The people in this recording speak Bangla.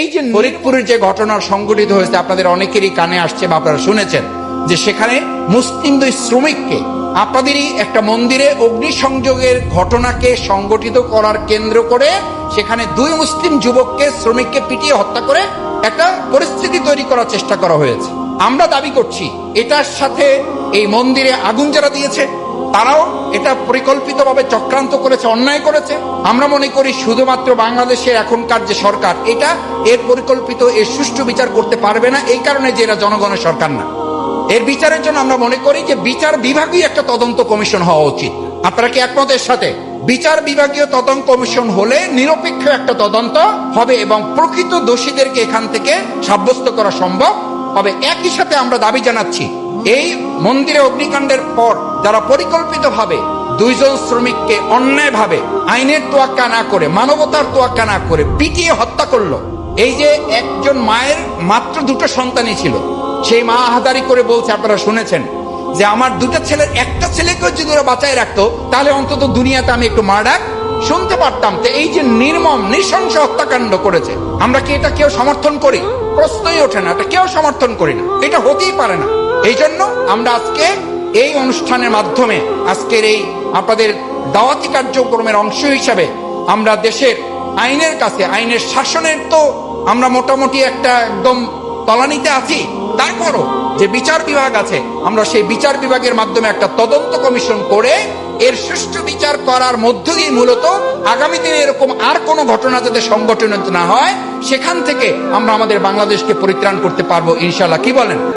এই যে ফরিদপুরের যে ঘটনা সংঘটিত হয়েছে, আপনাদের অনেকেরই কানে আসছে বা আপনারা শুনেছেন যে সেখানে মুসলিম দুই শ্রমিককে আপনাদেরই একটা মন্দিরে অগ্নিসংযোগের ঘটনাকে সংগঠিত করার কেন্দ্র করে সেখানে দুই মুসলিম যুবককে, শ্রমিককে পিটিয়ে হত্যা করে একটা পরিস্থিতি তৈরি করার চেষ্টা করা হয়েছে। আমরা দাবি করছি, এটার সাথে এই মন্দিরে আগুন যারা দিয়েছে। তারাও এটা পরিকল্পিতভাবে চক্রান্ত করেছে, অন্যায় করেছে। আমরা মনে করি শুধুমাত্র বাংলাদেশের এখনকার যে সরকার, এটা এর পরিকল্পিত, এর সুষ্ঠু বিচার করতে পারবে না, এই কারণে যে এরা জনগণের সরকার না। এর বিচারের জন্য আমরা মনে করি যে বিচার বিভাগই একটা তদন্ত কমিশন হওয়া উচিত। আপনারা কি একমত এর সাথে? বিচার বিভাগীয় তদন্ত কমিশন হলে নিরপেক্ষ একটা তদন্ত হবে এবং প্রকৃত দোষীদেরকে এখান থেকে সাব্যস্ত করা সম্ভব। হবে একই সাথে আমরা দাবি জানাচ্ছি, এই মন্দিরে অগ্নিকাণ্ডের পর যারা পরিকল্পিতভাবে দুইজন শ্রমিককে অন্যায়ভাবে আইনের তোয়াক্কা না করে, মানবতার তোয়াক্কা না করে পিটিয়ে হত্যা করল, এই যে একজন মায়ের মাত্র দুটো সন্তানই ছিল, সেই মা আহাদারি করে বলছে, আপনারা শুনেছেন যে আমার দুটো ছেলের একটা ছেলেকেও যদি ওরা বাঁচায় রাখতো, তাহলে অন্তত দুনিয়াতে আমি একটু মার্ডার শুনতে পারতাম তো এই যে নির্মম, নৃশংস হত্যাকাণ্ড করেছে। আমরা কি এটা কেউ সমর্থন করি? প্রশ্নই ওঠে না, এটা কেউ সমর্থন করি না। এটা হতেই পারে না। এই জন্য আমরা আজকে এই অনুষ্ঠানের মাধ্যমে, আজকের এই আপনাদের দাওয়াতি কার্যক্রমের অংশ হিসাবে আমরা দেশের আইনের কাছে, আইনের শাসনের তো আমরা মোটামুটি একটা একদম তলানিতে আছি। তারপরও যে বিচার বিভাগ আছে, আমরা সেই বিচার বিভাগের মাধ্যমে একটা তদন্ত কমিশন করে এর সুষ্ঠু বিচার করার মধ্য দিয়ে মূলত আগামী দিনে এরকম আর কোনো ঘটনা যাতে সংগঠনিত না হয়, সেখান থেকে আমরা আমাদের বাংলাদেশকে পরিত্রাণ করতে পারব ইনশাল্লাহ কি বলেন?